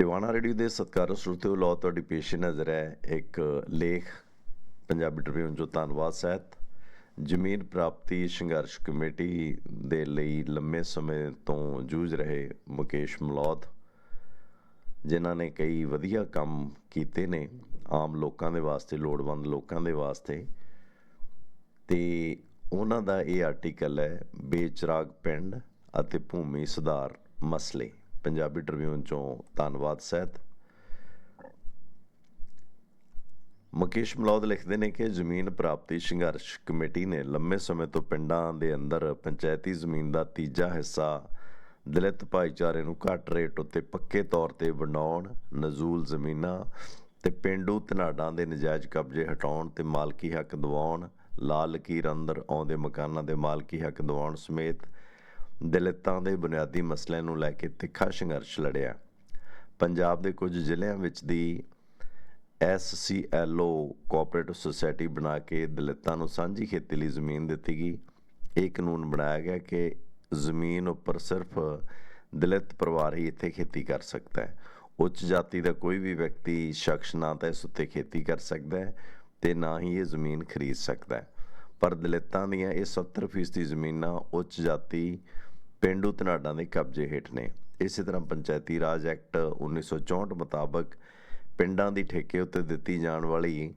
Tiwana radio ਦੇ ਸਤਿਕਾਰਯੋਗ ਸਰੋਤਿਓ ਲੋ ਤੁਹਾਡੀ ਪੇਸ਼ ਨਜ਼ਰ ਹੈ। ਇੱਕ ਲੇਖ ਪੰਜਾਬੀ ਟ੍ਰਿਬਿਊਨ ਜੋ ਧੰਨਵਾਦ ਸਹਿਤ ਜ਼ਮੀਨ ਪ੍ਰਾਪਤੀ ਸੰਘਰਸ਼ ਕਮੇਟੀ ਦੇ ਲਈ ਲੰਮੇ ਸਮੇਂ ਤੋਂ ਜੂਝ ਰਹੇ ਮੁਕੇਸ਼ ਮਲੌਦ, ਜਿਨ੍ਹਾਂ ਨੇ ਕਈ ਵਧੀਆ ਕੰਮ ਕੀਤੇ ਨੇ ਆਮ ਲੋਕਾਂ ਦੇ ਵਾਸਤੇ, ਲੋੜਵੰਦ ਲੋਕਾਂ ਦੇ ਵਾਸਤੇ। ਤੇ ਉਹਨਾਂ ਦਾ ਇਹ ਆਰਟੀਕਲ ਹੈ, ਬੇਚਰਾਗ ਪਿੰਡ ਅਤੇ ਭੂਮੀ ਸੁਧਾਰ ਮਸਲੇ। ਪੰਜਾਬੀ ਟ੍ਰਿਬਿਊਨ ਚੋਂ ਧੰਨਵਾਦ, ਸਹਿਤ। ਮੁਕੇਸ਼ ਮਲੌਦ ਲਿਖਦੇ ਨੇ ਕਿ ਜ਼ਮੀਨ ਪ੍ਰਾਪਤੀ ਸੰਘਰਸ਼ ਕਮੇਟੀ ਨੇ ਲੰਮੇ ਸਮੇਂ ਤੋਂ ਪਿੰਡਾਂ ਦੇ ਅੰਦਰ ਪੰਚਾਇਤੀ ਜ਼ਮੀਨ ਦਾ ਤੀਜਾ ਹਿੱਸਾ ਦਲਿਤ ਭਾਈਚਾਰੇ ਨੂੰ ਘੱਟ ਰੇਟ ਉੱਤੇ ਪੱਕੇ ਤੌਰ ਤੇ ਵੰਡਾਉਣ ਨਜ਼ੂਲ ਜ਼ਮੀਨਾਂ ਤੇ ਪਿੰਡੂ ਧਨਾੜਾਂ ਦੇ ਨਜਾਇਜ਼ ਕਬਜ਼ੇ ਹਟਾਉਣ ਤੇ ਮਾਲਕੀ ਹੱਕ ਦਿਵਾਉਣ, ਲਾਲ ਲਕੀਰ ਅੰਦਰ ਆਉਂਦੇ ਮਕਾਨਾਂ ਦੇ ਮਾਲਕੀ ਹੱਕ ਦਿਵਾਉਣ ਸਮੇਤ ਦਲਿਤਾਂ ਦੇ ਬੁਨਿਆਦੀ ਮਸਲਿਆਂ ਨੂੰ ਲੈ ਕੇ ਤਿੱਖਾ ਸੰਘਰਸ਼ ਲੜਿਆ। ਪੰਜਾਬ ਦੇ ਕੁਝ ਜ਼ਿਲ੍ਹਿਆਂ ਵਿੱਚ ਦੀ ਐਸਸੀਐਲਓ ਕੋਆਪਰੇਟਿਵ ਸੁਸਾਇਟੀ ਬਣਾ ਕੇ ਦਲਿਤਾਂ ਨੂੰ ਸਾਂਝੀ ਖੇਤੀ ਲਈ ਜ਼ਮੀਨ ਦਿੱਤੀ ਗਈ। ਇਹ ਕਾਨੂੰਨ ਬਣਾਇਆ ਗਿਆ ਕਿ ਜ਼ਮੀਨ ਉੱਪਰ ਸਿਰਫ ਦਲਿਤ ਪਰਿਵਾਰ ਹੀ ਇੱਥੇ ਖੇਤੀ ਕਰ ਸਕਦਾ ਹੈ। ਉੱਚ ਜਾਤੀ ਦਾ ਕੋਈ ਵੀ ਵਿਅਕਤੀ ਸ਼ਖਸ ਨਾ ਤਾਂ ਇਸ ਉੱਤੇ ਖੇਤੀ ਕਰ ਸਕਦਾ ਹੈ ਤੇ ਨਾ ਹੀ ਇਹ ਜ਼ਮੀਨ ਖਰੀਦ ਸਕਦਾ ਹੈ। ਪਰ ਦਲਿਤਾਂ ਦੀਆਂ ਇਹ 70% ਜ਼ਮੀਨਾਂ ਉੱਚ ਜਾਤੀ ਪਿੰਡੂ ਧਨਾਡਾਂ ਦੇ ਕਬਜ਼ੇ ਹੇਠ ਨੇ। ਇਸੇ ਤਰ੍ਹਾਂ ਪੰਚਾਇਤੀ ਰਾਜ ਐਕਟ 1964 ਮੁਤਾਬਕ ਪਿੰਡਾਂ ਦੀ ਠੇਕੇ ਉੱਤੇ ਦਿੱਤੀ ਜਾਣ ਵਾਲੀ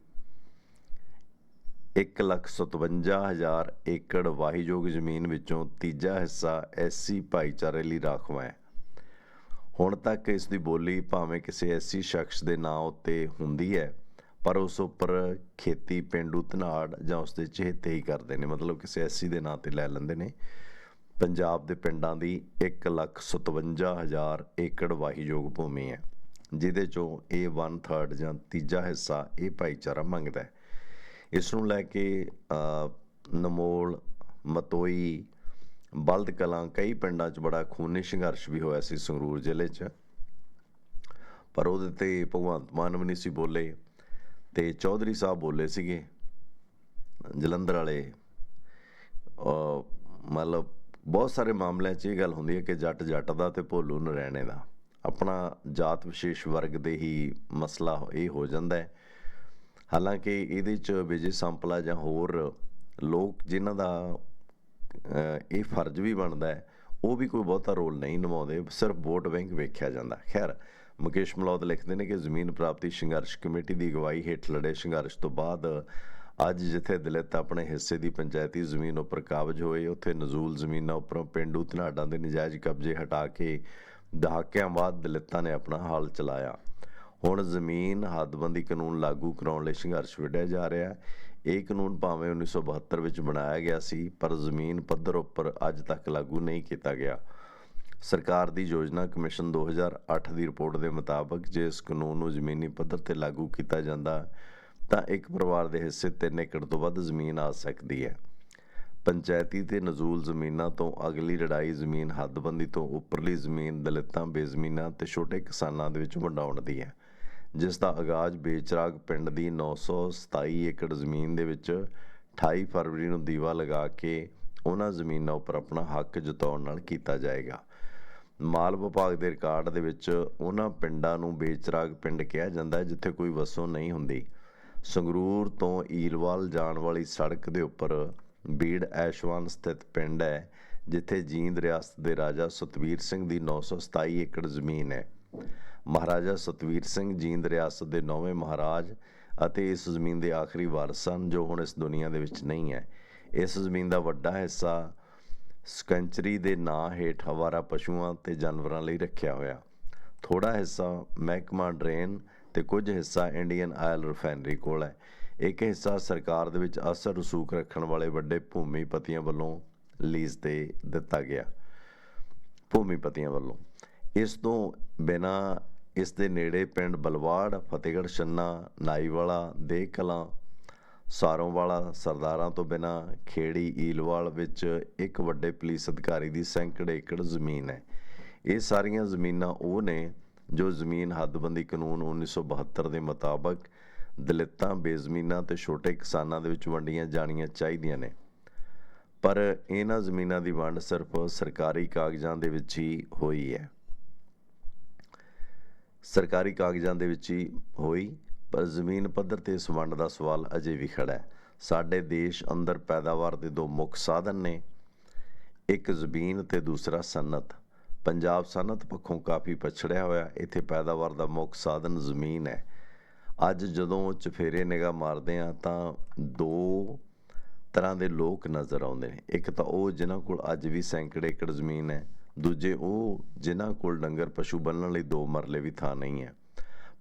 157000 ਏਕੜ ਵਾਹੀਯੋਗ ਜ਼ਮੀਨ ਵਿੱਚੋਂ ਤੀਜਾ ਹਿੱਸਾ ਐਸਸੀ ਭਾਈਚਾਰੇ ਲਈ ਰਾਖਵਾਂ ਹੈ। ਹੁਣ ਤੱਕ ਇਸ ਦੀ ਬੋਲੀ ਭਾਵੇਂ ਕਿਸੇ ਐਸੀ ਸ਼ਖਸ ਦੇ ਨਾਂ ਉੱਤੇ ਹੁੰਦੀ ਹੈ, ਪਰ ਉਸ ਉੱਪਰ ਖੇਤੀ, ਪਿੰਡੂ ਧਨਾੜ ਜਾਂ ਉਸ ਦੇ ਚਹੇਤੇ ਹੀ ਕਰਦੇ ਨੇ। ਮਤਲਬ ਕਿਸੇ ਐਸੀ ਦੇ ਨਾਂ ਤੇ ਲੈ ਲੈਂਦੇ ਨੇ। ਪੰਜਾਬ ਦੇ ਪਿੰਡਾਂ ਦੀ 157000 ਏਕੜ ਵਾਹੀਯੋਗ ਭੂਮੀ ਹੈ, ਜਿਹਦੇ ਚੋਂ ਇਹ 1/3 ਜਾਂ ਤੀਜਾ ਹਿੱਸਾ ਇਹ ਭਾਈਚਾਰਾ ਮੰਗਦਾ ਹੈ। ਇਸ ਨੂੰ ਲੈ ਕੇ ਨਮੋਲ, ਮਤੋਈ, ਬਲਦ ਕਲਾਂ, ਕਈ ਪਿੰਡਾਂ 'ਚ ਬੜਾ ਖੂਨੀ ਸੰਘਰਸ਼ ਵੀ ਹੋਇਆ ਸੀ ਸੰਗਰੂਰ ਜ਼ਿਲ੍ਹੇ 'ਚ। ਪਰ ਉਹਦੇ ਤੇ ਭਗਵੰਤ ਮਾਨ ਵੀ ਨਹੀਂ ਸੀ ਬੋਲੇ ਤੇ ਚੌਧਰੀ ਸਾਹਿਬ ਬੋਲੇ ਸੀਗੇ, ਜਲੰਧਰ ਵਾਲੇ। ਮਤਲਬ ਬਹੁਤ ਸਾਰੇ ਮਾਮਲਿਆਂ 'ਚ ਇਹ ਗੱਲ ਹੁੰਦੀ ਹੈ ਕਿ ਜੱਟ ਜੱਟ ਦਾ ਤੇ ਭੋਲੂ ਨਰੈਣੇ ਦਾ। ਆਪਣਾ ਜਾਤ ਵਿਸ਼ੇਸ਼ ਵਰਗ ਦੇ ਹੀ ਮਸਲਾ ਇਹ ਹੋ ਜਾਂਦਾ ਹੈ। ਹਾਲਾਂਕਿ ਇਹਦੇ 'ਚ ਵਿਜੇ ਸੰਪਲਾ ਜਾਂ ਹੋਰ ਲੋਕ ਜਿਨ੍ਹਾਂ ਦਾ ਇਹ ਫਰਜ਼ ਵੀ ਬਣਦਾ ਹੈ, ਉਹ ਵੀ ਕੋਈ ਬਹੁਤਾ ਰੋਲ ਨਹੀਂ ਨਿਭਾਉਂਦੇ, ਸਿਰਫ ਵੋਟ ਬੈਂਕ ਵੇਖਿਆ ਜਾਂਦਾ। ਖੈਰ, ਮੁਕੇਸ਼ ਮਲੌਦ ਲਿਖਦੇ ਨੇ ਕਿ ਜ਼ਮੀਨ ਪ੍ਰਾਪਤੀ ਸੰਘਰਸ਼ ਕਮੇਟੀ ਦੀ ਅਗਵਾਈ ਹੇਠ ਲੜੇ ਸੰਘਰਸ਼ ਤੋਂ ਬਾਅਦ ਅੱਜ ਜਿੱਥੇ ਦਲਿਤ ਆਪਣੇ ਹਿੱਸੇ ਦੀ ਪੰਚਾਇਤੀ ਜ਼ਮੀਨ ਉੱਪਰ ਕਾਬਜ ਹੋਏ, ਉੱਥੇ ਨਜ਼ੂਲ ਜ਼ਮੀਨਾਂ ਉੱਪਰੋਂ ਪਿੰਡੂ ਧਨਾਡਾਂ ਦੇ ਨਜਾਇਜ਼ ਕਬਜ਼ੇ ਹਟਾ ਕੇ ਦਹਾਕਿਆਂ ਬਾਅਦ ਦਲਿਤਾਂ ਨੇ ਆਪਣਾ ਹਾਲ ਚਲਾਇਆ। ਹੁਣ ਜ਼ਮੀਨ ਹੱਦਬੰਦੀ ਕਾਨੂੰਨ ਲਾਗੂ ਕਰਾਉਣ ਲਈ ਸੰਘਰਸ਼ ਵਿੱਢਿਆ ਜਾ ਰਿਹਾ ਹੈ। ਇਹ ਕਾਨੂੰਨ ਭਾਵੇਂ 1972 ਵਿੱਚ ਬਣਾਇਆ ਗਿਆ ਸੀ, ਪਰ ਜ਼ਮੀਨ ਪੱਧਰ ਉੱਪਰ ਅੱਜ ਤੱਕ ਲਾਗੂ ਨਹੀਂ ਕੀਤਾ ਗਿਆ। ਸਰਕਾਰ ਦੀ ਯੋਜਨਾ ਕਮਿਸ਼ਨ 2008 ਦੀ ਰਿਪੋਰਟ ਦੇ ਮੁਤਾਬਕ, ਜੇ ਇਸ ਕਾਨੂੰਨ ਨੂੰ ਜ਼ਮੀਨੀ ਪੱਧਰ ਤੇ ਲਾਗੂ ਕੀਤਾ ਜਾਂਦਾ ਤਾਂ ਇੱਕ ਪਰਿਵਾਰ ਦੇ ਹਿੱਸੇ 3 ਏਕੜ ਤੋਂ ਵੱਧ ਜ਼ਮੀਨ ਆ ਸਕਦੀ ਹੈ। ਪੰਚਾਇਤੀ ਤੇ ਨਜ਼ੂਲ ਜ਼ਮੀਨਾਂ ਤੋਂ ਅਗਲੀ ਲੜਾਈ ਜ਼ਮੀਨ ਹੱਦਬੰਦੀ ਤੋਂ ਉੱਪਰਲੀ ਜ਼ਮੀਨ ਦਲਿਤਾਂ, ਬੇਜ਼ਮੀਨਾਂ ਤੇ ਛੋਟੇ ਕਿਸਾਨਾਂ ਦੇ ਵਿੱਚ ਵੰਡਾਉਣ ਦੀ ਹੈ। ਜਿਸ ਦਾ ਆਗਾਜ਼ ਬੇਚਰਾਗ ਪਿੰਡ ਦੀ 927 ਏਕੜ ਜ਼ਮੀਨ ਦੇ ਵਿੱਚ 28 ਫਰਵਰੀ ਨੂੰ ਦੀਵਾ ਲਗਾ ਕੇ ਉਹਨਾਂ ਜ਼ਮੀਨਾਂ ਉੱਪਰ ਆਪਣਾ ਹੱਕ ਜਤਾਉਣ ਨਾਲ ਕੀਤਾ ਜਾਏਗਾ। ਮਾਲ ਵਿਭਾਗ ਦੇ ਰਿਕਾਰਡ ਦੇ ਵਿੱਚ ਉਹਨਾਂ ਪਿੰਡਾਂ ਨੂੰ ਬੇਚਰਾਗ ਪਿੰਡ ਕਿਹਾ ਜਾਂਦਾ ਹੈ, ਜਿੱਥੇ ਕੋਈ ਵਸੋਂ ਨਹੀਂ ਹੁੰਦੀ। ਸੰਗਰੂਰ ਤੋਂ ਈਲਵਾਲ ਜਾਣ ਵਾਲੀ ਸੜਕ ਦੇ ਉੱਪਰ ਬੀੜ ਐਸ਼ਵਾਨ ਸਥਿਤ ਪਿੰਡ ਹੈ, ਜਿੱਥੇ ਜੀਂਦ ਰਿਆਸਤ ਦੇ ਰਾਜਾ ਸਤਵੀਰ ਸਿੰਘ ਦੀ 927 ਏਕੜ ਜ਼ਮੀਨ ਹੈ। ਮਹਾਰਾਜਾ ਸਤਵੀਰ ਸਿੰਘ ਜੀਂਦ ਰਿਆਸਤ ਦੇ ਨੌਵੇਂ ਮਹਾਰਾਜ ਅਤੇ ਇਸ ਜ਼ਮੀਨ ਦੇ ਆਖਰੀ ਵਾਰਸ ਸਨ, ਜੋ ਹੁਣ ਇਸ ਦੁਨੀਆ ਦੇ ਵਿੱਚ ਨਹੀਂ ਹੈ। ਇਸ ਜ਼ਮੀਨ ਦਾ ਵੱਡਾ ਹਿੱਸਾ ਸਕੰਚਰੀ ਦੇ ਨਾਂ ਹੇਠ ਹਵਾਰਾ ਪਸ਼ੂਆਂ ਤੇ ਜਾਨਵਰਾਂ ਲਈ ਰੱਖਿਆ ਹੋਇਆ। ਥੋੜਾ ਹਿੱਸਾ ਮਹਿਕਮਾ ਡਰੇਨ ਤੇ ਕੁਝ ਹਿੱਸਾ ਇੰਡੀਅਨ ਆਇਲ ਰਿਫਾਈਨਰੀ ਕੋਲ ਹੈ। ਇੱਕ ਹਿੱਸਾ ਸਰਕਾਰ ਦੇ ਵਿੱਚ ਅਸਰ ਰਸੂਖ ਰੱਖਣ ਵਾਲੇ ਵੱਡੇ ਭੂਮੀਪਤੀਆਂ ਵੱਲੋਂ ਲੀਜ਼ ਤੇ ਦਿੱਤਾ ਗਿਆ। ਭੂਮੀਪਤੀਆਂ ਵੱਲੋਂ। ਇਸ ਤੋਂ ਬਿਨਾ ਇਸ ਦੇ ਨੇੜੇ ਪਿੰਡ ਬਲਵਾੜ, ਫਤਿਹਗੜ੍ਹ, ਛੰਨਾ, ਨਾਈਵਾਲਾ ਦੇ ਕਲਾਂ, ਸਾਰੋਂਵਾਲਾ, ਸਰਦਾਰਾਂ ਤੋਂ ਬਿਨਾ ਖੇੜੀ, ਈਲਵਾਲ ਵਿੱਚ ਇੱਕ ਵੱਡੇ ਪੁਲਿਸ ਅਧਿਕਾਰੀ ਦੀ ਸੈਂਕੜੇ ਏਕੜ ਜ਼ਮੀਨ ਹੈ। ਇਹ ਸਾਰੀਆਂ ਜ਼ਮੀਨਾਂ ਉਹ ਨੇ ਜੋ ਜ਼ਮੀਨ ਹੱਦਬੰਦੀ ਕਾਨੂੰਨ 1972 ਦੇ ਮੁਤਾਬਕ ਦਲਿਤਾਂ, ਬੇਜ਼ਮੀਨਾਂ ਤੇ ਛੋਟੇ ਕਿਸਾਨਾਂ ਦੇ ਵਿੱਚ ਵੰਡੀਆਂ ਜਾਣੀਆਂ ਚਾਹੀਦੀਆਂ ਨੇ। ਪਰ ਇਹਨਾਂ ਜ਼ਮੀਨਾਂ ਦੀ ਵੰਡ ਸਿਰਫ ਸਰਕਾਰੀ ਕਾਗਜ਼ਾਂ ਦੇ ਵਿੱਚ ਹੀ ਹੋਈ ਹੈ। ਸਰਕਾਰੀ ਕਾਗਜ਼ਾਂ ਦੇ ਵਿੱਚ ਹੀ ਹੋਈ, ਪਰ ਜ਼ਮੀਨ ਪੱਧਰ ਤੇ ਇਸ ਵੰਡ ਦਾ ਸਵਾਲ ਅਜੇ ਵੀ ਖੜਾ ਹੈ। ਸਾਡੇ ਦੇਸ਼ ਅੰਦਰ ਪੈਦਾਵਾਰ ਦੇ ਦੋ ਮੁੱਖ ਸਾਧਨ ਨੇ, ਇੱਕ ਜ਼ਮੀਨ ਤੇ ਦੂਸਰਾ ਸਨਅਤ। ਪੰਜਾਬ ਸਨਅਤ ਪੱਖੋਂ ਕਾਫੀ ਪਛੜਿਆ ਹੋਇਆ। ਇੱਥੇ ਪੈਦਾਵਾਰ ਦਾ ਮੁੱਖ ਸਾਧਨ ਜ਼ਮੀਨ ਹੈ। ਅੱਜ ਜਦੋਂ ਚਫੇਰੇ ਨਿਗਾਹ ਮਾਰਦੇ ਆ ਤਾਂ ਦੋ ਤਰ੍ਹਾਂ ਦੇ ਲੋਕ ਨਜ਼ਰ ਆਉਂਦੇ ਨੇ। ਇੱਕ ਤਾਂ ਉਹ ਜਿਨ੍ਹਾਂ ਕੋਲ ਅੱਜ ਵੀ ਸੈਂਕੜੇ ਏਕੜ ਜ਼ਮੀਨ ਹੈ। ਦੂਜੇ ਉਹ ਜਿਨ੍ਹਾਂ ਕੋਲ ਡੰਗਰ ਪਸ਼ੂ ਬੰਨਣ ਲਈ ਦੋ ਮਰਲੇ ਵੀ ਥਾਂ ਨਹੀਂ ਹੈ।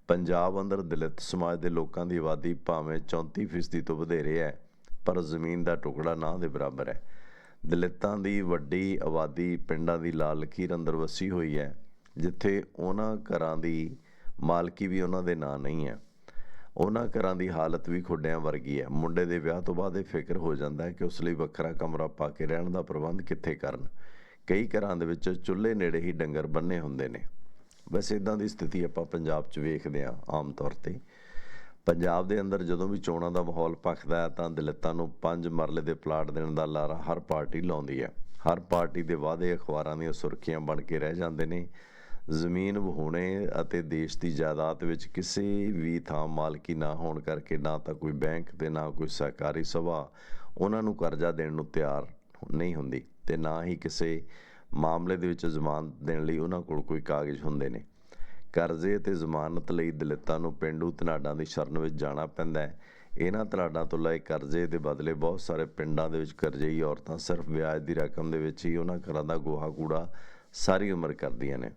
ਪੰਜਾਬ ਅੰਦਰ ਦਲਿਤ ਸਮਾਜ ਦੇ ਲੋਕਾਂ ਦੀ ਆਬਾਦੀ ਭਾਵੇਂ 34% ਤੋਂ ਵਧੇਰੇ ਹੈ, ਪਰ ਜ਼ਮੀਨ ਦਾ ਟੁਕੜਾ ਨਾ ਦੇ ਬਰਾਬਰ ਹੈ। ਦਲਿਤਾਂ ਦੀ ਵੱਡੀ ਆਬਾਦੀ ਪਿੰਡਾਂ ਦੀ ਲਾਲ ਲਕੀਰ ਅੰਦਰ ਵਸੀ ਹੋਈ ਹੈ, ਜਿੱਥੇ ਉਹਨਾਂ ਘਰਾਂ ਦੀ ਮਾਲਕੀ ਵੀ ਉਹਨਾਂ ਦੇ ਨਾਂ ਨਹੀਂ ਹੈ। ਉਹਨਾਂ ਘਰਾਂ ਦੀ ਹਾਲਤ ਵੀ ਖੁੱਡਿਆਂ ਵਰਗੀ ਹੈ। ਮੁੰਡੇ ਦੇ ਵਿਆਹ ਤੋਂ ਬਾਅਦ ਇਹ ਫਿਕਰ ਹੋ ਜਾਂਦਾ ਹੈ ਕਿ ਉਸ ਲਈ ਵੱਖਰਾ ਕਮਰਾ ਪਾ ਕੇ ਰਹਿਣ ਦਾ ਪ੍ਰਬੰਧ ਕਿੱਥੇ ਕਰਨ। ਕਈ ਘਰਾਂ ਦੇ ਵਿੱਚ ਚੁੱਲ੍ਹੇ ਨੇੜੇ ਹੀ ਡੰਗਰ ਬੰਨੇ ਹੁੰਦੇ ਨੇ। ਵੈਸੇ ਇਦਾਂ ਦੀ ਸਥਿਤੀ ਆਪਾਂ ਪੰਜਾਬ 'ਚ ਵੇਖਦੇ ਹਾਂ ਆਮ ਤੌਰ ਤੇ। ਪੰਜਾਬ ਦੇ ਅੰਦਰ ਜਦੋਂ ਵੀ ਚੋਣਾਂ ਦਾ ਮਾਹੌਲ ਭਖਦਾ ਹੈ ਤਾਂ ਦਲਿਤਾਂ ਨੂੰ ਪੰਜ ਮਰਲੇ ਦੇ ਪਲਾਟ ਦੇਣ ਦਾ ਲਾਰਾ ਹਰ ਪਾਰਟੀ ਲਾਉਂਦੀ ਹੈ। ਹਰ ਪਾਰਟੀ ਦੇ ਵਾਅਦੇ, ਅਖਬਾਰਾਂ ਦੀਆਂ ਸੁਰਖੀਆਂ ਬਣ ਕੇ ਰਹਿ ਜਾਂਦੇ ਨੇ। ਜ਼ਮੀਨ ਵਹੂਣੇ ਅਤੇ ਦੇਸ਼ ਦੀ ਜਾਇਦਾਦ ਵਿੱਚ ਕਿਸੇ ਵੀ ਥਾਂ ਮਾਲਕੀ ਨਾ ਹੋਣ ਕਰਕੇ ਨਾ ਤਾਂ ਕੋਈ ਬੈਂਕ ਤੇ ਨਾ ਕੋਈ ਸਹਿਕਾਰੀ ਸਭਾ ਉਹਨਾਂ ਨੂੰ ਕਰਜ਼ਾ ਦੇਣ ਨੂੰ ਤਿਆਰ ਨਹੀਂ ਹੁੰਦੀ ਤੇ ਨਾ ਹੀ ਕਿਸੇ ਮਾਮਲੇ ਦੇ ਵਿੱਚ ਜ਼ਮਾਨਤ ਦੇਣ ਲਈ ਉਹਨਾਂ ਕੋਲ ਕੋਈ ਕਾਗਜ਼ ਹੁੰਦੇ ਨੇ। ਕਰਜ਼ੇ ਤੇ ਜ਼ਮਾਨਤ ਲਈ ਦਲਿਤਾਂ ਨੂੰ ਪਿੰਡੂ ਧਨਾਡਾਂ ਦੀ ਸ਼ਰਨ ਵਿੱਚ ਜਾਣਾ ਪੈਂਦਾ ਹੈ। ਇਹਨਾਂ ਧਨਾਡਾਂ ਤੋਂ ਲਏ ਕਰਜ਼ੇ ਦੇ ਬਦਲੇ ਬਹੁਤ ਸਾਰੇ ਪਿੰਡਾਂ ਦੇ ਵਿੱਚ ਕਰਜ਼ਈ ਔਰਤਾਂ ਸਿਰਫ ਵਿਆਜ ਦੀ ਰਕਮ ਦੇ ਵਿੱਚ ਹੀ ਉਹਨਾਂ ਘਰਾਂ ਦਾ ਗੋਹਾ ਕੂੜਾ ਸਾਰੀ ਉਮਰ ਕਰਦੀਆਂ ਨੇ।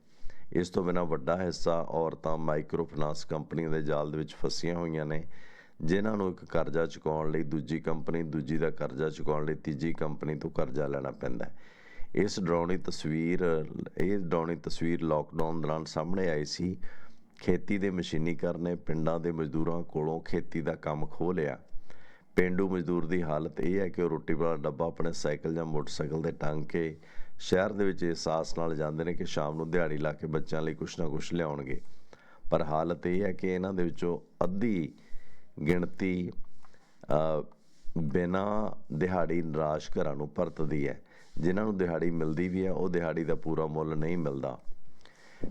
ਇਸ ਤੋਂ ਬਿਨਾਂ ਵੱਡਾ ਹਿੱਸਾ ਔਰਤਾਂ ਮਾਈਕਰੋ ਫਾਈਨਾਂਸ ਕੰਪਨੀਆਂ ਦੇ ਜਾਲ ਦੇ ਵਿੱਚ ਫਸੀਆਂ ਹੋਈਆਂ ਨੇ, ਜਿਨ੍ਹਾਂ ਨੂੰ ਇੱਕ ਕਰਜ਼ਾ ਚੁਕਾਉਣ ਲਈ ਦੂਜੀ ਕੰਪਨੀ ਦੂਜੀ ਦਾ ਕਰਜ਼ਾ ਚੁਕਾਉਣ ਲਈ ਤੀਜੀ ਕੰਪਨੀ ਤੋਂ ਕਰਜ਼ਾ ਲੈਣਾ ਪੈਂਦਾ ਹੈ। ਇਸ ਡਰਾਉਣੀ ਤਸਵੀਰ, ਇਹ ਡਰਾਉਣੀ ਤਸਵੀਰ ਲਾਕਡਾਊਨ ਦੌਰਾਨ ਸਾਹਮਣੇ ਆਈ ਸੀ। ਖੇਤੀ ਦੇ ਮਸ਼ੀਨੀਕਰਨ ਨੇ ਪਿੰਡਾਂ ਦੇ ਮਜ਼ਦੂਰਾਂ ਕੋਲੋਂ ਖੇਤੀ ਦਾ ਕੰਮ ਖੋਹ ਲਿਆ। ਪਿੰਡੂ ਮਜ਼ਦੂਰ ਦੀ ਹਾਲਤ ਇਹ ਹੈ ਕਿ ਉਹ ਰੋਟੀ ਵਾਲਾ ਡੱਬਾ ਆਪਣੇ ਸਾਈਕਲ ਜਾਂ ਮੋਟਰਸਾਈਕਲ ਤੇ ਟੰਗ ਕੇ ਸ਼ਹਿਰ ਦੇ ਵਿੱਚ ਅਹਿਸਾਸ ਨਾਲ ਜਾਂਦੇ ਨੇ ਕਿ ਸ਼ਾਮ ਨੂੰ ਦਿਹਾੜੀ ਲਾ ਕੇ ਬੱਚਿਆਂ ਲਈ ਕੁਛ ਨਾ ਕੁਛ ਲਿਆਉਣਗੇ। ਪਰ ਹਾਲਤ ਇਹ ਹੈ ਕਿ ਇਹਨਾਂ ਦੇ ਵਿੱਚੋਂ ਅੱਧੀ ਗਿਣਤੀ ਬਿਨਾ ਦਿਹਾੜੀ ਨਿਰਾਸ਼ ਘਰਾਂ ਨੂੰ ਪਰਤਦੀ ਹੈ। ਜਿਨ੍ਹਾਂ ਨੂੰ ਦਿਹਾੜੀ ਮਿਲਦੀ ਵੀ ਹੈ, ਉਹ ਦਿਹਾੜੀ ਦਾ ਪੂਰਾ ਮੁੱਲ ਨਹੀਂ ਮਿਲਦਾ।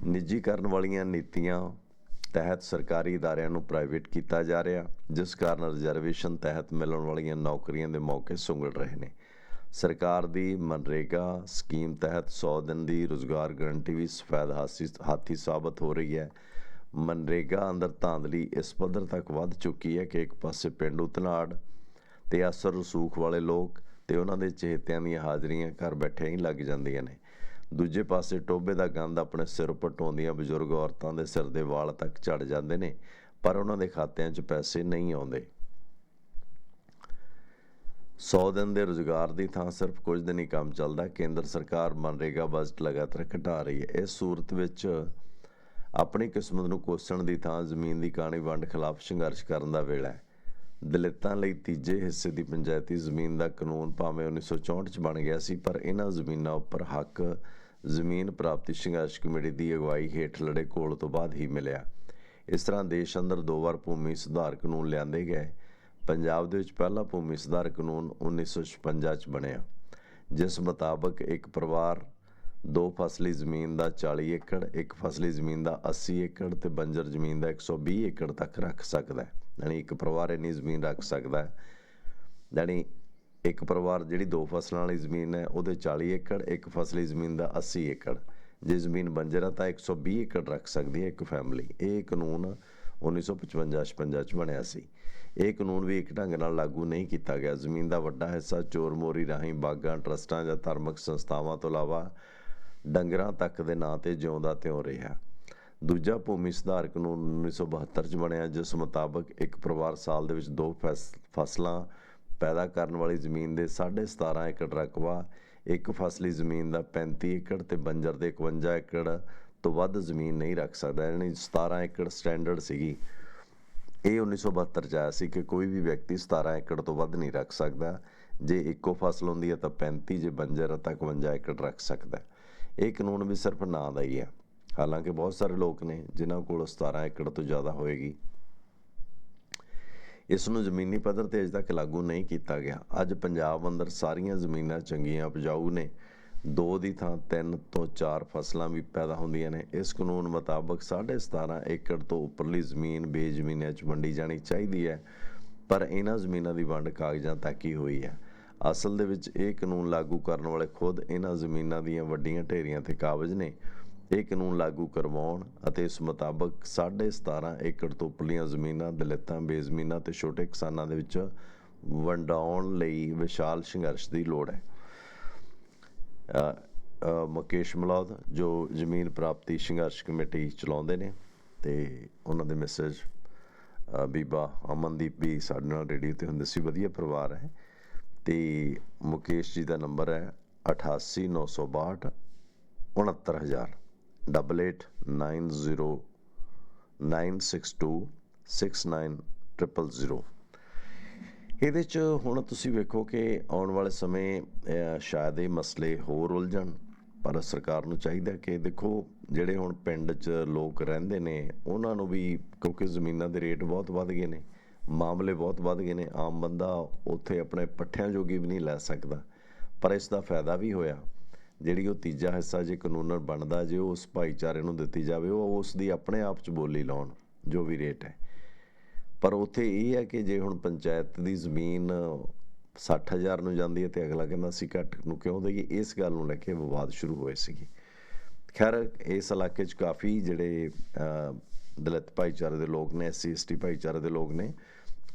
ਨਿੱਜੀਕਰਨ ਵਾਲੀਆਂ ਨੀਤੀਆਂ ਤਹਿਤ ਸਰਕਾਰੀ ਅਦਾਰਿਆਂ ਨੂੰ ਪ੍ਰਾਈਵੇਟ ਕੀਤਾ ਜਾ ਰਿਹਾ, ਜਿਸ ਕਾਰਨ ਰਿਜ਼ਰਵੇਸ਼ਨ ਤਹਿਤ ਮਿਲਣ ਵਾਲੀਆਂ ਨੌਕਰੀਆਂ ਦੇ ਮੌਕੇ ਸੁੰਗੜ ਰਹੇ ਨੇ। ਸਰਕਾਰ ਦੀ ਮਨਰੇਗਾ ਸਕੀਮ ਤਹਿਤ 100 ਦਿਨ ਦੀ ਰੋਜ਼ਗਾਰ ਗਰੰਟੀ ਵੀ ਸਫੈਦ ਹਾਸੀ, ਹਾਥੀ ਸਾਬਤ ਹੋ ਰਹੀ ਹੈ। ਮਨਰੇਗਾ ਅੰਦਰ ਧਾਂਦਲੀ ਇਸ ਪੱਧਰ ਤੱਕ ਵੱਧ ਚੁੱਕੀ ਹੈ ਕਿ ਇੱਕ ਪਾਸੇ ਪਿੰਡੂ ਧਨਾੜ ਤੇ ਅਸਰ ਰਸੂਖ ਵਾਲੇ ਲੋਕ ਤੇ ਉਹਨਾਂ ਦੇ ਚਹੇਤਿਆਂ ਦੀਆਂ ਹਾਜ਼ਰੀਆਂ ਘਰ ਬੈਠੇ ਹੀ ਲੱਗ ਜਾਂਦੀਆਂ ਨੇ। ਦੂਜੇ ਪਾਸੇ ਟੋਬੇ ਦਾ ਗੰਦ ਆਪਣੇ ਸਿਰ ਉੱਪਰ ਢੋਂਦੀਆਂ ਬਜ਼ੁਰਗ ਔਰਤਾਂ ਦੇ ਸਿਰ ਦੇ ਵਾਲ ਤੱਕ ਝੜ ਜਾਂਦੇ ਨੇ, ਪਰ ਉਹਨਾਂ ਦੇ ਖਾਤਿਆਂ 'ਚ ਪੈਸੇ ਨਹੀਂ ਆਉਂਦੇ। 100 ਦਿਨ ਦੇ ਰੁਜ਼ਗਾਰ ਦੀ ਥਾਂ ਸਿਰਫ ਕੁਝ ਦਿਨ ਹੀ ਕੰਮ ਚੱਲਦਾ। ਕੇਂਦਰ ਸਰਕਾਰ ਮਨਰੇਗਾ ਬਜਟ ਲਗਾਤਾਰ ਘਟਾ ਰਹੀ ਹੈ। ਇਸ ਸੂਰਤ ਵਿੱਚ ਆਪਣੀ ਕਿਸਮਤ ਨੂੰ ਕੋਸਣ ਦੀ ਥਾਂ ਜ਼ਮੀਨ ਦੀ ਕਾਣੀ ਵੰਡ ਖਿਲਾਫ ਸੰਘਰਸ਼ ਕਰਨ ਦਾ ਵੇਲਾ ਹੈ। ਦਲਿਤਾਂ ਲਈ ਤੀਜੇ ਹਿੱਸੇ ਦੀ ਪੰਚਾਇਤੀ ਜ਼ਮੀਨ ਦਾ ਕਾਨੂੰਨ ਭਾਵੇਂ 1964 ਚ ਬਣ ਗਿਆ ਸੀ, ਪਰ ਇਹਨਾਂ ਜ਼ਮੀਨਾਂ ਉੱਪਰ ਹੱਕ ਜ਼ਮੀਨ ਪ੍ਰਾਪਤੀ ਸੰਘਰਸ਼ ਕਮੇਟੀ ਦੀ ਅਗਵਾਈ ਹੇਠ ਲੜੇ ਕੋਲ ਤੋਂ ਬਾਅਦ ਹੀ ਮਿਲਿਆ। ਇਸ ਤਰ੍ਹਾਂ ਦੇਸ਼ ਅੰਦਰ ਦੋ ਵਾਰ ਭੂਮੀ ਸੁਧਾਰ ਕਾਨੂੰਨ ਲਿਆਂਦੇ ਗਏ। ਪੰਜਾਬ ਦੇ ਵਿੱਚ ਪਹਿਲਾ ਭੂਮੀ ਸੁਧਾਰ ਕਾਨੂੰਨ 1956 ਚ ਬਣਿਆ, ਜਿਸ ਮੁਤਾਬਕ ਇੱਕ ਪਰਿਵਾਰ ਦੋ ਫਸਲੀ ਜ਼ਮੀਨ ਦਾ 40 ਏਕੜ, ਇੱਕ ਫਸਲੀ ਜ਼ਮੀਨ ਦਾ 80 ਏਕੜ ਤੇ ਬੰਜਰ ਜ਼ਮੀਨ ਦਾ 120 ਏਕੜ ਤੱਕ ਰੱਖ ਸਕਦਾ ਹੈ। ਯਾਨੀ ਇੱਕ ਪਰਿਵਾਰ ਇੰਨੀ ਜ਼ਮੀਨ ਰੱਖ ਸਕਦਾ ਹੈ। ਯਾਨੀ ਇੱਕ ਪਰਿਵਾਰ ਜਿਹੜੀ ਦੋ ਫਸਲਾਂ ਵਾਲੀ ਜ਼ਮੀਨ ਹੈ, ਉਹਦੇ 40 ਏਕੜ, ਇੱਕ ਫਸਲੀ ਜ਼ਮੀਨ ਦਾ 80 ਏਕੜ। ਜੇ ਜ਼ਮੀਨ ਬੰਜਰ ਹੈ ਤਾਂ 120 ਏਕੜ ਰੱਖ ਸਕਦੀ ਹੈ ਇੱਕ ਫੈਮਿਲੀ ਇਹ ਕਾਨੂੰਨ 1955-56 ਚ ਬਣਿਆ ਸੀ। ਇਹ ਕਾਨੂੰਨ ਵੀ ਇੱਕ ਢੰਗ ਨਾਲ ਲਾਗੂ ਨਹੀਂ ਕੀਤਾ ਗਿਆ। ਜ਼ਮੀਨ ਦਾ ਵੱਡਾ ਹਿੱਸਾ ਚੋਰ ਮੋਰੀ ਰਾਹੀਂ ਬਾਗਾਂ, ਟਰਸਟਾਂ ਜਾਂ ਧਾਰਮਿਕ ਸੰਸਥਾਵਾਂ ਤੋਂ ਇਲਾਵਾ ਡੰਗਰਾਂ ਤੱਕ ਦੇ ਨਾਂ ਤੇ ਜਿਉਂਦਾ ਤਿਉਂ ਰਿਹਾ। ਦੂਜਾ ਭੂਮੀ ਸੁਧਾਰ ਕਾਨੂੰਨ 1972 ਚ ਬਣਿਆ, ਜਿਸ ਮੁਤਾਬਕ ਇੱਕ ਪਰਿਵਾਰ ਸਾਲ ਦੇ ਵਿੱਚ ਦੋ ਫਸਲਾਂ ਪੈਦਾ ਕਰਨ ਵਾਲੀ ਜ਼ਮੀਨ ਦੇ 17.5 ਏਕੜ ਰਕਬਾ, ਇੱਕ ਫਸਲੀ ਜ਼ਮੀਨ ਦਾ 35 ਏਕੜ ਤੇ ਬੰਜਰ ਦੇ 51 ਏਕੜ ਤੋਂ ਵੱਧ ਜ਼ਮੀਨ ਨਹੀਂ ਰੱਖ ਸਕਦਾ, ਯਾਨੀ 17 ਏਕੜ ਸਟੈਂਡਰਡ ਸੀਗੀ। ਇਹ 1972 ਚ ਆਇਆ ਸੀ ਕਿ ਕੋਈ ਵੀ ਵਿਅਕਤੀ 17 ਏਕੜ ਤੋਂ ਵੱਧ ਨਹੀਂ ਰੱਖ ਸਕਦਾ। ਜੇ ਇੱਕੋ ਫਸਲ ਹੁੰਦੀ ਹੈ ਤਾਂ 35 ਜੇ ਬੰਜਰ ਤਾਂ 51 ਏਕੜ ਰੱਖ ਸਕਦਾ ਇਹ ਕਾਨੂੰਨ ਵੀ ਸਿਰਫ ਨਾਂ ਦਾ ਹੀ ਹੈ। ਹਾਲਾਂਕਿ ਬਹੁਤ ਸਾਰੇ ਲੋਕ ਨੇ ਜਿਨ੍ਹਾਂ ਕੋਲ 17 ਏਕੜ ਤੋਂ ਜ਼ਿਆਦਾ ਹੋਏਗੀ। ਇਸ ਨੂੰ ਜ਼ਮੀਨੀ ਪੱਧਰ ਤੇ ਅਜੇ ਤੱਕ ਲਾਗੂ ਨਹੀਂ ਕੀਤਾ ਗਿਆ। ਅੱਜ ਪੰਜਾਬ ਅੰਦਰ ਸਾਰੀਆਂ ਜ਼ਮੀਨਾਂ ਚੰਗੀਆਂ ਉਪਜਾਊ ਨੇ। ਦੋ ਦੀ ਥਾਂ ਤਿੰਨ ਤੋਂ ਚਾਰ ਫਸਲਾਂ ਵੀ ਪੈਦਾ ਹੁੰਦੀਆਂ ਨੇ। ਇਸ ਕਾਨੂੰਨ ਮੁਤਾਬਕ 17.5 ਏਕੜ ਤੋਂ ਉੱਪਰਲੀ ਜ਼ਮੀਨ ਬੇਜ਼ਮੀਨਿਆਂ 'ਚ ਵੰਡੀ ਜਾਣੀ ਚਾਹੀਦੀ ਹੈ, ਪਰ ਇਹਨਾਂ ਜ਼ਮੀਨਾਂ ਦੀ ਵੰਡ ਕਾਗਜ਼ਾਂ ਤੱਕ ਹੀ ਹੋਈ ਹੈ। ਅਸਲ ਦੇ ਵਿੱਚ ਇਹ ਕਾਨੂੰਨ ਲਾਗੂ ਕਰਨ ਵਾਲੇ ਖੁਦ ਇਹਨਾਂ ਜ਼ਮੀਨਾਂ ਦੀਆਂ ਵੱਡੀਆਂ ਢੇਰੀਆਂ ਤੇ ਕਾਬਜ਼ ਨੇ। ਇਹ ਕਾਨੂੰਨ ਲਾਗੂ ਕਰਵਾਉਣ ਅਤੇ ਇਸ ਮੁਤਾਬਕ 17.5 ਏਕੜ ਤੋਂ ਉੱਪਰਲੀਆਂ ਜ਼ਮੀਨਾਂ, ਦਲਿਤਾਂ, ਬੇਜ਼ਮੀਨਾਂ ਤੇ ਛੋਟੇ ਕਿਸਾਨਾਂ ਦੇ ਵਿੱਚ ਵੰਡਾਉਣ ਲਈ ਵਿਸ਼ਾਲ ਸੰਘਰਸ਼ ਦੀ ਲੋੜ ਹੈ। ਮੁਕੇਸ਼ ਮਲੌਦ, ਜੋ ਜ਼ਮੀਨ ਪ੍ਰਾਪਤੀ ਸੰਘਰਸ਼ ਕਮੇਟੀ ਚਲਾਉਂਦੇ ਨੇ ਤੇ ਉਹਨਾਂ ਦੇ ਮੈਸੇਜ ਬੀਬਾ ਅਮਨਦੀਪ ਵੀ ਸਾਡੇ ਨਾਲ ਰੇਡੀਓ ਤੇ ਹੁੰਦੇ ਸੀ, ਵਧੀਆ ਪਰਿਵਾਰ ਹੈ। ਤੇ ਮੁਕੇਸ਼ ਜੀ ਦਾ ਨੰਬਰ ਹੈ 88962 69000 8890 962 69000 ਇਹਦੇ ਚ ਹੁਣ ਤੁਸੀਂ ਵੇਖੋ ਕਿ ਆਉਣ ਵਾਲੇ ਸਮੇਂ ਸ਼ਾਇਦ ਇਹ ਮਸਲੇ ਹੋਰ ਉਲਝਣ, ਪਰ ਸਰਕਾਰ ਨੂੰ ਚਾਹੀਦਾ ਕਿ ਦੇਖੋ, ਜਿਹੜੇ ਹੁਣ ਪਿੰਡ 'ਚ ਲੋਕ ਰਹਿੰਦੇ ਨੇ, ਉਹਨਾਂ ਨੂੰ ਵੀ ਕਿਉਂਕਿ ਜ਼ਮੀਨਾਂ ਦੇ ਰੇਟ ਬਹੁਤ ਵੱਧ ਗਏ ਨੇ, ਮਾਮਲੇ ਬਹੁਤ ਵੱਧ ਗਏ ਨੇ, ਆਮ ਬੰਦਾ ਉੱਥੇ ਆਪਣੇ ਪੱਠਿਆਂ ਜੋਗੀ ਵੀ ਨਹੀਂ ਲੈ ਸਕਦਾ। ਪਰ ਇਸ ਦਾ ਫਾਇਦਾ ਵੀ ਹੋਇਆ। ਜਿਹੜੀ ਉਹ ਤੀਜਾ ਹਿੱਸਾ ਜੇ ਕਾਨੂੰਨ ਬਣਦਾ, ਜੇ ਉਹ ਉਸ ਭਾਈਚਾਰੇ ਨੂੰ ਦਿੱਤੀ ਜਾਵੇ, ਉਹ ਉਸ ਦੀ ਆਪਣੇ ਆਪ 'ਚ ਬੋਲੀ ਲਾਉਣ ਜੋ ਵੀ ਰੇਟ ਹੈ। ਪਰ ਉੱਥੇ ਇਹ ਹੈ ਕਿ ਜੇ ਹੁਣ ਪੰਚਾਇਤ ਦੀ ਜ਼ਮੀਨ 60000 ਨੂੰ ਜਾਂਦੀ ਹੈ ਤੇ ਅਗਲਾ ਕਹਿੰਦਾ ਸੀ ਘੱਟ ਨੂੰ ਕਿਉਂ ਦੇਈਏ? ਇਸ ਗੱਲ ਨੂੰ ਲੈ ਕੇ ਵਿਵਾਦ ਸ਼ੁਰੂ ਹੋਏ ਸੀਗੇ। ਖੈਰ, ਇਸ ਇਲਾਕੇ 'ਚ ਕਾਫੀ ਜਿਹੜੇ ਦਲਿਤ ਭਾਈਚਾਰੇ ਦੇ ਲੋਕ ਨੇ, ਐਸਸੀ, ਐਸਟੀ ਭਾਈਚਾਰੇ ਦੇ ਲੋਕ ਨੇ,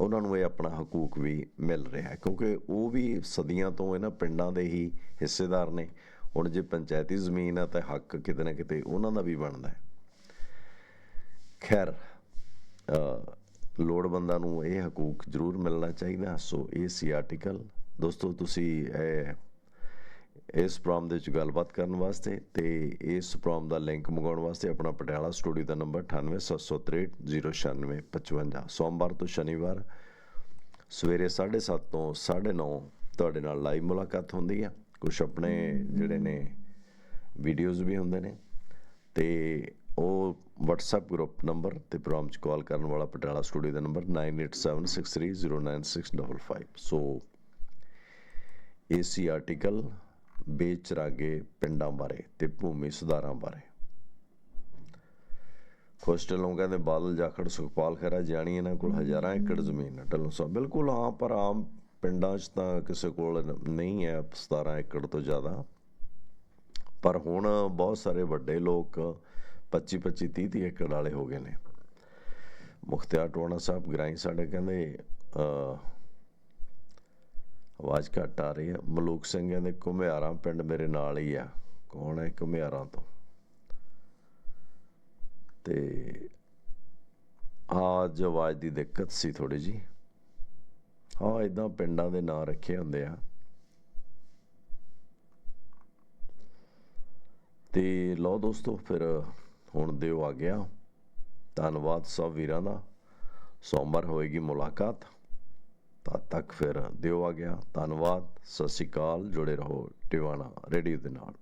ਉਹਨਾਂ ਨੂੰ ਇਹ ਆਪਣਾ ਹਕੂਕ ਵੀ ਮਿਲ ਰਿਹਾ ਕਿਉਂਕਿ ਉਹ ਵੀ ਸਦੀਆਂ ਤੋਂ ਇਹਨਾਂ ਪਿੰਡਾਂ ਦੇ ਹੀ ਹਿੱਸੇਦਾਰ ਨੇ। ਹੁਣ ਜੇ ਪੰਚਾਇਤੀ ਜ਼ਮੀਨ ਆ ਤਾਂ ਹੱਕ ਕਿਤੇ ਨਾ ਕਿਤੇ ਉਹਨਾਂ ਦਾ ਵੀ ਬਣਦਾ ਹੈ। ਖੈਰ ਲੋੜਵੰਦਾਂ ਨੂੰ ਇਹ ਹਕੂਕ ਜ਼ਰੂਰ ਮਿਲਣਾ ਚਾਹੀਦਾ। ਸੋ, ਇਹ ਸੀ ਆਰਟੀਕਲ ਦੋਸਤੋ, ਤੁਸੀਂ ਇਹ, ਇਸ ਪ੍ਰੋਗਰਾਮ ਦੇ ਵਿੱਚ ਗੱਲਬਾਤ ਕਰਨ ਵਾਸਤੇ ਤੇ ਇਸ ਪ੍ਰੋਗਰਾਮ ਦਾ ਲਿੰਕ ਮੰਗਾਉਣ ਵਾਸਤੇ ਆਪਣਾ ਪਟਿਆਲਾ ਸਟੂਡੀਓ ਦਾ ਨੰਬਰ 9873099655 ਸੋਮਵਾਰ ਤੋਂ ਸ਼ਨੀਵਾਰ ਸਵੇਰੇ 7:30 ਤੋਂ 9:30 ਤੁਹਾਡੇ ਨਾਲ ਲਾਈਵ ਮੁਲਾਕਾਤ ਹੁੰਦੀ ਹੈ ਕੁਝ ਆਪਣੇ ਜਿਹੜੇ ਨੇ ਵੀਡੀਓਜ਼ ਵੀ ਹੁੰਦੇ ਨੇ ਤੇ ਉਹ WhatsApp ਗਰੁੱਪ ਨੰਬਰ ਤੇ ਪ੍ਰੋਗਰਾਮ 'ਚ ਕਾਲ ਕਰਨ ਵਾਲਾ ਪਟਿਆਲਾ ਸਟੂਡੀਓ ਦਾ ਨੰਬਰ 9876309655 ਸੋ ਏਸੀ ਆਰਟੀਕਲ ਬੇਚਰਾਗੇ ਪਿੰਡਾਂ ਬਾਰੇ ਤੇ ਭੂਮੀ ਸੁਧਾਰਾਂ ਬਾਰੇ। ਖੁਸ਼ ਢਿੱਲੋਂ ਕਹਿੰਦੇ ਬਾਦਲ ਜਾਖੜ ਸੁਖਪਾਲ ਖਹਿਰਾ ਜਾਣੀ ਇਹਨਾਂ ਕੋਲ ਹਜ਼ਾਰਾਂ ਏਕੜ ਜ਼ਮੀਨ ਹੈ ਢਿੱਲੋਂ ਸਾਹਿਬ ਬਿਲਕੁਲ ਹਾਂ, ਪਰ ਆਮ ਪਿੰਡਾਂ 'ਚ ਤਾਂ ਕਿਸੇ ਕੋਲ ਨਹੀਂ ਹੈ 17 ਏਕੜ ਤੋਂ ਜ਼ਿਆਦਾ। ਪਰ ਹੁਣ ਬਹੁਤ ਸਾਰੇ ਵੱਡੇ ਲੋਕ 25 25 30 30 ਏਕੜ ਵਾਲੇ ਹੋ ਗਏ ਨੇ। ਮੁਖਤਿਆਰ ਟੋਣਾ ਸਾਹਿਬ ਗ੍ਰਾਈ ਸਾਡੇ ਕਹਿੰਦੇ ਆਵਾਜ਼ ਘੱਟ ਆ ਰਹੀ ਹੈ। ਮਲੂਕ ਸਿੰਘ ਕਹਿੰਦੇ, ਘੁਮਿਆਰਾਂ ਪਿੰਡ ਮੇਰੇ ਨਾਲ ਹੀ ਆ। ਕੌਣ ਹੈ ਘੁਮਿਆਰਾਂ ਤੋਂ? ਤੇ ਆਜ ਆਵਾਜ਼ ਦੀ ਦਿੱਕਤ ਸੀ ਥੋੜੀ ਜੀ ਹਾਂ ਇਦਾਂ ਪਿੰਡਾਂ ਦੇ ਨਾਂ ਰੱਖੇ ਹੁੰਦੇ ਆ। ਤੇ ਲਓ ਦੋਸਤੋ, ਫਿਰ ਹੁਣ ਦਿਓ ਆ ਗਿਆ। ਧੰਨਵਾਦ ਸਭ ਵੀਰਾਂ ਦਾ। ਸੋਮਵਾਰ ਹੋਏਗੀ ਮੁਲਾਕਾਤ। ਤਦ ਤੱਕ ਫਿਰ ਦਿਓ ਆ ਗਿਆ। ਧੰਨਵਾਦ। ਸਤਿ ਸ਼੍ਰੀ ਅਕਾਲ। ਜੁੜੇ ਰਹੋ ਟਿਵਾਣਾ ਰੇਡੀਓ ਦੇ ਨਾਲ।